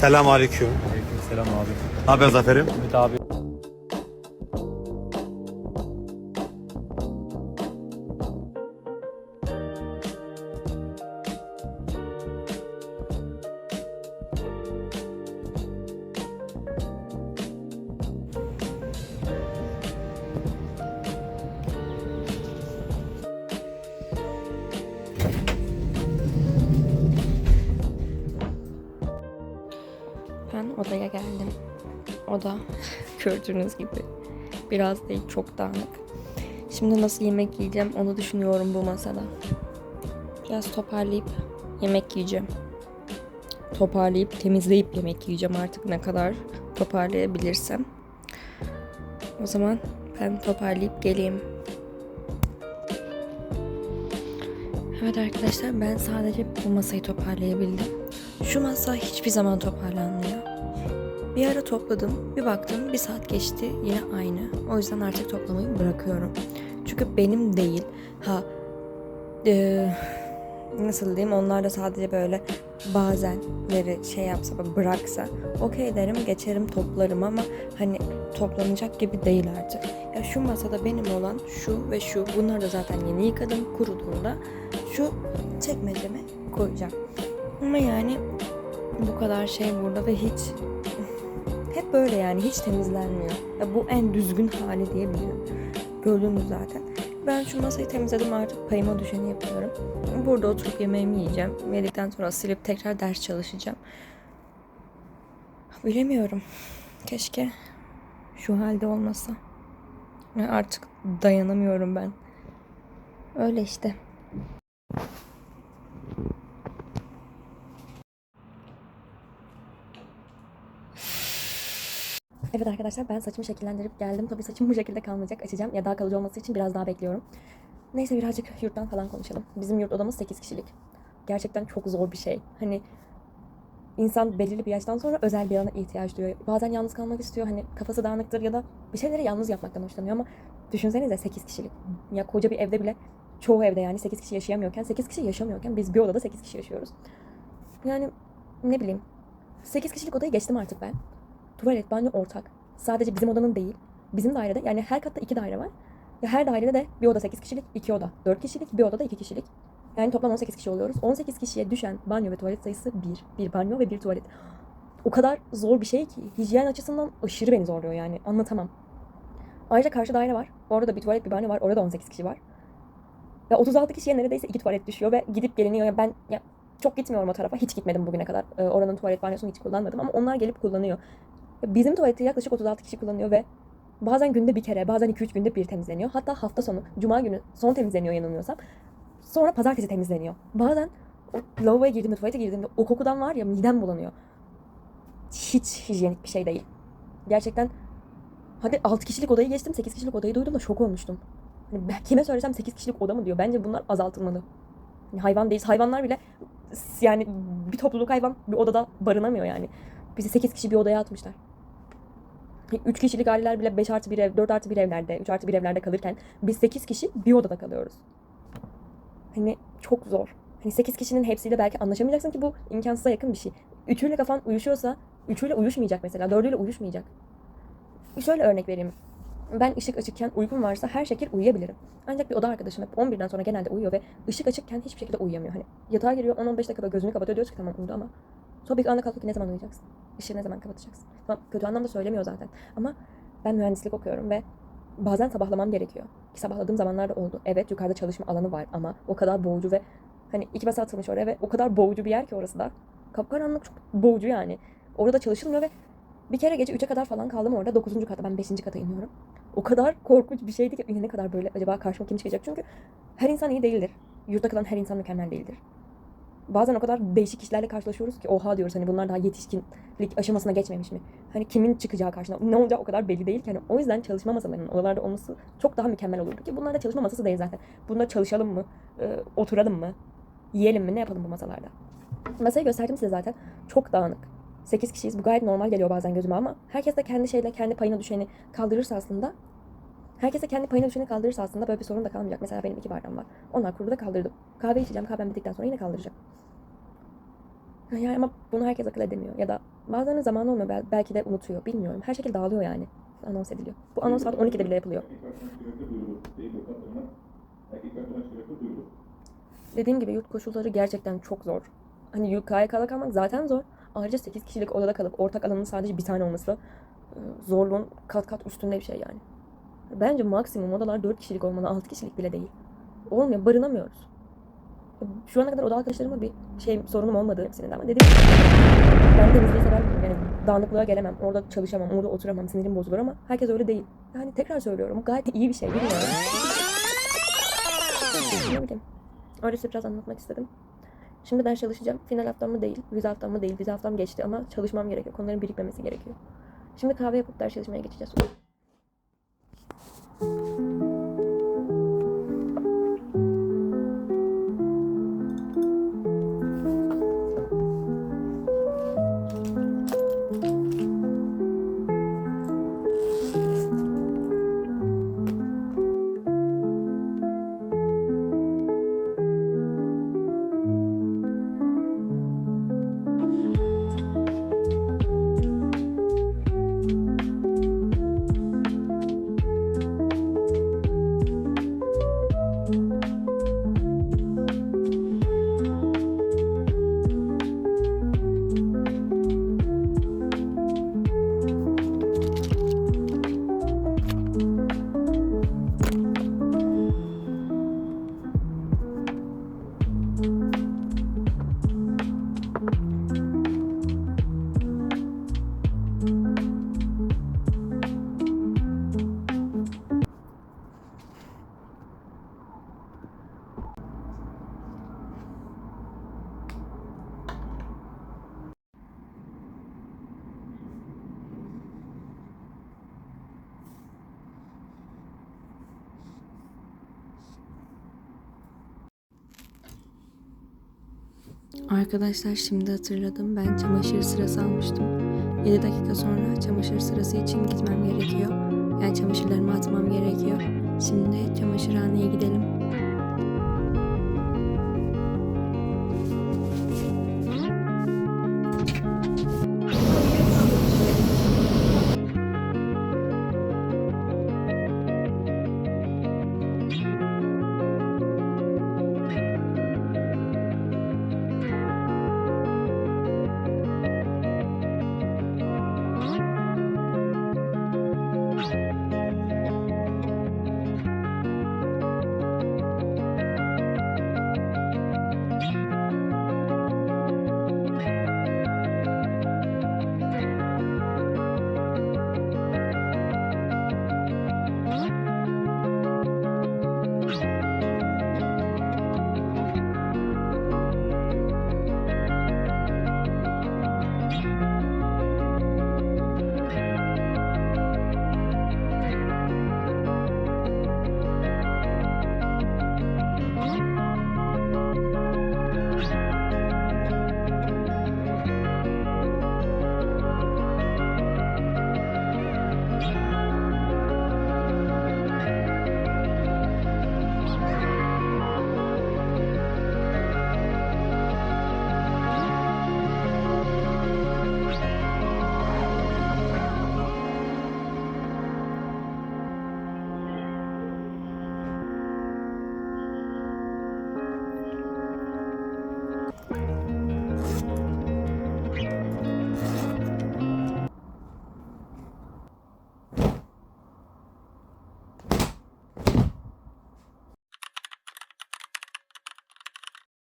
Selamun aleyküm. Selam abi. Ne haber Zafer'im? Ümit abi. Odaya geldim. Oda gördüğünüz gibi biraz değil çok dağınık. Şimdi nasıl yemek yiyeceğim onu düşünüyorum bu masada. Biraz toparlayıp yemek yiyeceğim. Toparlayıp temizleyip yemek yiyeceğim artık ne kadar toparlayabilirsem. O zaman ben toparlayıp geleyim. Evet arkadaşlar ben sadece bu masayı toparlayabildim. Şu masa hiçbir zaman toparlanmıyor. Bir ara topladım, bir baktım bir saat geçti yine aynı. O yüzden artık toplamayı bırakıyorum. Çünkü benim değil. Ha eee, nasıl diyeyim onlar da sadece böyle bazenleri şey yapsa bıraksa okey derim geçerim toplarım ama hani toplanacak gibi değil artık. Ya şu masada benim olan şu ve şu bunları da zaten yeni yıkadım kuruduğunda şu çekmeceme koyacağım. Ama yani bu kadar şey burada ve hiç böyle yani hiç temizlenmiyor. Ya bu en düzgün hali diyebilirim. Gördüğünüz zaten. Ben şu masayı temizledim artık payıma düşeni yapıyorum. Burada oturup yemeğimi yiyeceğim. Yedikten sonra silip tekrar ders çalışacağım. Bilemiyorum. Keşke şu halde olmasa. Artık dayanamıyorum ben. Öyle işte. Evet arkadaşlar ben saçımı şekillendirip geldim. Tabii saçım bu şekilde kalmayacak. Açacağım ya daha kalıcı olması için biraz daha bekliyorum. Neyse birazcık yurttan falan konuşalım. Bizim yurt odamız 8 kişilik. Gerçekten çok zor bir şey. Hani insan belirli bir yaştan sonra özel bir yana ihtiyaç duyuyor. Bazen yalnız kalmak istiyor. Hani kafası dağınıktır ya da bir şeyleri yalnız yapmaktan hoşlanıyor ama düşünsenize 8 kişilik. Ya koca bir evde bile çoğu evde yani 8 kişi yaşayamıyorken 8 kişi yaşamıyorken biz bir odada 8 kişi yaşıyoruz. Yani ne bileyim 8 kişilik odayı geçtim artık ben. Tuvalet, banyo ortak. Sadece bizim odanın değil. Bizim dairede yani her katta iki daire var. Ya her dairede de bir oda 8 kişilik, iki oda 4 kişilik, bir odada 2 kişilik. Yani toplam 18 kişi oluyoruz. 18 kişiye düşen banyo ve tuvalet sayısı 1. Bir banyo ve bir tuvalet. O kadar zor bir şey ki hijyen açısından aşırı beni zorluyor yani anlatamam. Ayrıca karşı daire var. Orada da bir tuvalet bir banyo var. Orada da 18 kişi var. Ve 36 kişiye neredeyse iki tuvalet düşüyor ve gidip geliniyor. Ya ben ya çok gitmiyorum o tarafa. Hiç gitmedim bugüne kadar. Ee, oranın tuvalet banyosunu hiç kullanmadım ama onlar gelip kullanıyor. Bizim tuvaleti yaklaşık 36 kişi kullanıyor ve bazen günde bir kere, bazen 2-3 günde bir temizleniyor. Hatta hafta sonu, cuma günü son temizleniyor yanılmıyorsam. Sonra pazartesi temizleniyor. Bazen o lavaboya girdiğimde, tuvalete girdiğimde o kokudan var ya midem bulanıyor. Hiç hijyenik bir şey değil. Gerçekten hadi 6 kişilik odayı geçtim, 8 kişilik odayı duydum da şok olmuştum. Hani ben kime söylesem 8 kişilik oda mı diyor. Bence bunlar azaltılmalı. Yani hayvan değil. Hayvanlar bile yani bir topluluk hayvan bir odada barınamıyor yani. Bizi 8 kişi bir odaya atmışlar. 3 kişilik aileler bile 5 artı 1 ev, 4 artı 1 evlerde, 3 artı 1 evlerde kalırken biz 8 kişi bir odada kalıyoruz. Hani çok zor. Hani 8 kişinin hepsiyle belki anlaşamayacaksın ki bu imkansıza yakın bir şey. Üçüyle kafan uyuşuyorsa üçüyle uyuşmayacak mesela. Dördüyle uyuşmayacak. Şöyle örnek vereyim. Ben ışık açıkken uykum varsa her şekil uyuyabilirim. Ancak bir oda arkadaşım hep 11'den sonra genelde uyuyor ve ışık açıkken hiçbir şekilde uyuyamıyor. Hani yatağa giriyor 10-15 dakikada gözünü kapatıyor diyoruz ki tamam uyudu ama sonra bir anda kalkıyor ne zaman uyuyacaksın? Işığı ne zaman kapatacaksın? Tamam kötü anlamda söylemiyor zaten ama ben mühendislik okuyorum ve bazen sabahlamam gerekiyor. Ki sabahladığım zamanlar da oldu. Evet yukarıda çalışma alanı var ama o kadar boğucu ve hani iki masa atılmış oraya ve o kadar boğucu bir yer ki orası da. Kapkaranlık çok boğucu yani. Orada çalışılmıyor ve bir kere gece 3'e kadar falan kaldım orada. 9. kata ben 5. kata iniyorum. O kadar korkunç bir şeydi ki ne kadar böyle acaba karşıma kim çıkacak? Çünkü her insan iyi değildir. Yurtta kalan her insan mükemmel değildir. Bazen o kadar değişik kişilerle karşılaşıyoruz ki oha diyoruz hani bunlar daha yetişkinlik aşamasına geçmemiş mi? Hani kimin çıkacağı karşına ne olacağı o kadar belli değil ki. Hani o yüzden çalışma masalarının oralarda olması çok daha mükemmel olurdu ki bunlar da çalışma masası değil zaten. Bunda çalışalım mı? Ee, oturalım mı? Yiyelim mi? Ne yapalım bu masalarda? Masayı gösterdim size zaten. Çok dağınık. 8 kişiyiz. Bu gayet normal geliyor bazen gözüme ama herkes de kendi şeyle kendi payına düşeni kaldırırsa aslında herkes de kendi payına düşeni kaldırırsa aslında böyle bir sorun da kalmayacak. Mesela benim iki bardağım var. Onlar kurudu da kaldırdım. Kahve içeceğim. Kahvem bittikten sonra yine kaldıracağım. Yani ama bunu herkes akıl edemiyor. Ya da bazen zamanı olmuyor. bel- Belki de unutuyor. Bilmiyorum. Her şekilde dağılıyor yani. Anons ediliyor. Bu anons saat 12'de bile yapılıyor. Dediğim gibi yurt koşulları gerçekten çok zor. Hani KYK'da kalmak zaten zor. Ayrıca 8 kişilik odada kalıp ortak alanın sadece bir tane olması e, zorluğun kat kat üstünde bir şey yani. Bence maksimum odalar 4 kişilik olmalı. 6 kişilik bile değil. Olmuyor. Barınamıyoruz. Şu ana kadar oda arkadaşlarıma bir şey sorunum olmadı hepsinin ama dediğim gibi ben temizliği seven. Yani dağınıklığa gelemem. Orada çalışamam. Orada oturamam. Sinirim bozulur ama herkes öyle değil. Yani tekrar söylüyorum. Gayet iyi bir şey. Bilmiyorum. Ne. Öyle size biraz anlatmak istedim. Şimdi ders çalışacağım. Final haftam mı değil, vize haftam mı değil. Vize haftam geçti ama çalışmam gerekiyor. Konuların birikmemesi gerekiyor. Şimdi kahve yapıp ders çalışmaya geçeceğiz. Arkadaşlar şimdi hatırladım. Ben çamaşır sırası almıştım. 7 dakika sonra çamaşır sırası için gitmem gerekiyor. Yani çamaşırlarımı atmam gerekiyor. Şimdi çamaşırhaneye gidelim.